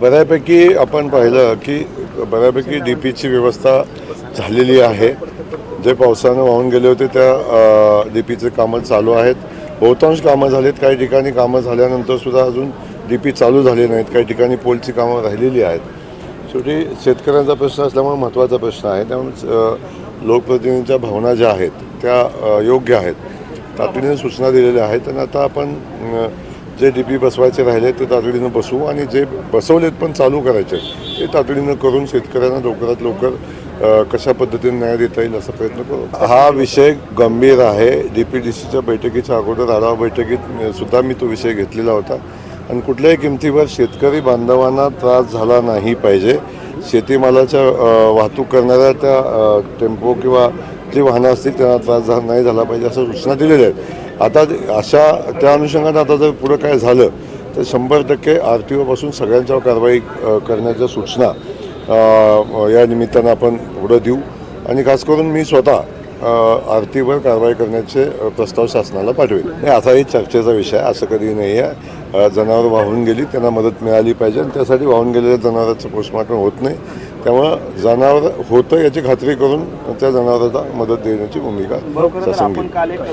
बऱ्यापैकी आपण पाहिलं की बऱ्यापैकी डी पीची व्यवस्था झालेली आहे. जे पावसानं वाहून गेले होते त्या डी पीचे कामं चालू आहेत. बहुतांश कामं झालीत. काही ठिकाणी कामं झाल्यानंतर सुद्धा अजून डी पी चालू झाली नाहीत. काही ठिकाणी पोलची कामं राहिलेली आहेत. शेवटी शेतकऱ्यांचा प्रश्न असल्यामुळे महत्त्वाचा प्रश्न आहे. त्यामुळे लोकप्रतिनिधींच्या भावना ज्या आहेत त्या योग्य आहेत. तातडीने सूचना दिलेल्या आहेत. आणि आता आपण जे डी पी बसवायचे राहिले ते तातडीनं बसवू आणि जे बसवलेत पण चालू करायचे ते तातडीनं करून शेतकऱ्यांना लवकरात लवकर कशा पद्धतीने न्याय देता येईल असा प्रयत्न करू. हा विषय गंभीर आहे. डी पी डी सीच्या बैठकीच्या अगोदर आढावा बैठकीत सुद्धा मी तो विषय घेतलेला होता. आणि कुठल्याही किमतीवर शेतकरी बांधवांना त्रास झाला नाही पाहिजे. शेतीमालाच्या वाहतूक करणाऱ्या त्या टेम्पो किंवा जी वाहनं असतील त्यांना त्रास झाला नाही झाला पाहिजे असं सूचना दिलेल्या आहेत. आता अशा त्या अनुषंगाने आता जर पुढं काय झालं तर शंभर टक्के आर टी ओपासून सगळ्यांच्यावर कारवाई करण्याच्या सूचना या निमित्तानं आपण पुढं देऊ. आणि खास करून मी स्वतः आर टीवर कारवाई करण्याचे प्रस्ताव शासनाला पाठवेल. नाही असाही चर्चेचा विषय आहे असं कधी नाही आहे. जनावरं जनावर वाहून गेली त्यांना मदत मिळाली पाहिजे आणि त्यासाठी वाहून गेलेल्या जनावरांचं पोस्टमार्टम होत नाही. त्यामुळं जनावर होतं याची खात्री करून त्या जनावरांना मदत देण्याची भूमिका शासन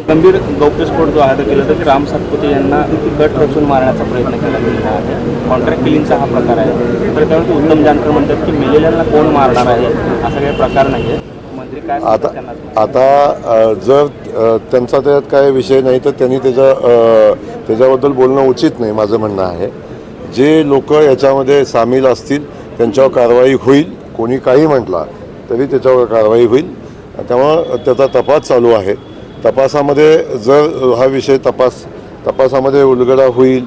गंभीर गौप्यस्फोट जो आहे तो केला तर राम सातपुते यांना कट रचून मारण्याचा प्रयत्न केला गेलेला आहे. कॉन्ट्रॅक्ट किलिंगचा हा प्रकार आहे. तर त्यामुळे उत्तम जानकर म्हणतात की मेलेल्यांना कोण मारणार आहे असा काही प्रकार नाही आहे. आता आता जर त्यांचा त्यात काय विषय नाही तर त्यांनी त्याच्या त्याच्याबद्दल बोलणं उचित नाही माझं म्हणणं आहे. जे लोक याच्यामध्ये सामील असतील त्यांच्यावर कारवाई होईल कोणी काही म्हटला तरी त्याच्यावर कारवाई होईल. त्यामुळं त्याचा तपास चालू आहे. तपासामध्ये जर हा विषय तपास तपासामध्ये उलगडा होईल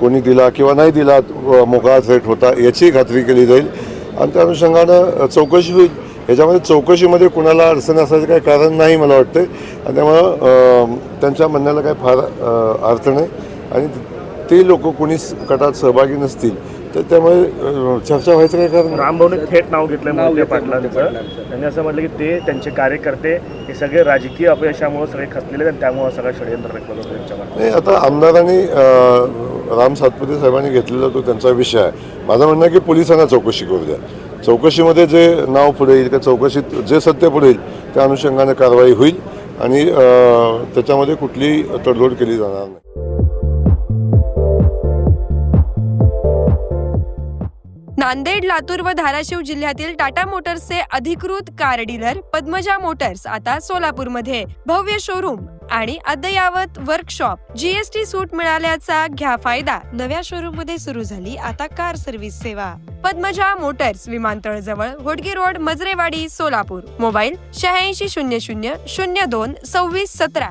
कोणी दिला किंवा नाही दिला मोकळा थ्रेट होता याची खात्री केली जाईल. आणि त्या अनुषंगानं चौकशी होईल. याच्यामध्ये चौकशीमध्ये कुणाला अडचण असायचं काही कारण नाही मला वाटतं आणि त्यामुळं त्यांच्या म्हणण्याला काही फार अडचण अर्थ नाही. आणि ते लोक कोणी गटात सहभागी नसतील. तर त्यामुळे चर्चा व्हायचं काही कारण. रामभाऊने थेट नाव घेतलं मोहिते पाटलांचं. त्यांनी असं म्हटलं की ते त्यांचे कार्यकर्ते हे सगळे राजकीय अपयशामुळे सगळे खचलेले आणि त्यामुळे सगळं षडयंत्र नाही आता आमदारांनी राम सातपुते साहेबांनी घेतलेला तो त्यांचा विषय आहे. माझं म्हणणं आहे की पोलिसांना चौकशी करू द्या. चौकशीमध्ये जे नाव पुढे येईल किंवा चौकशीत जे सत्य पुढे येईल त्या अनुषंगाने कारवाई होईल आणि त्याच्यामध्ये कुठलीही तडजोड केली जाणार नाही. नांदेड लातूर व धाराशिव जिल्ह्यातील टाटा मोटर्सचे अधिकृत कार डीलर पद्मजा मोटर्स आता सोलापूरमध्ये. भव्य शोरूम आणि अद्ययावत वर्कशॉप जीएसटी सूट मिळाल्याचा घ्या फायदा. नव्या शोरूममध्ये सुरू झाली आता कार सर्व्हिस सेवा. पद्मजा मोटर्स विमानतळ जवळ होडगी रोड मजरेवाडी सोलापूर. मोबाईल शहाऐंशी शून्य शून्य शून्य दोन सव्वीस सतरा.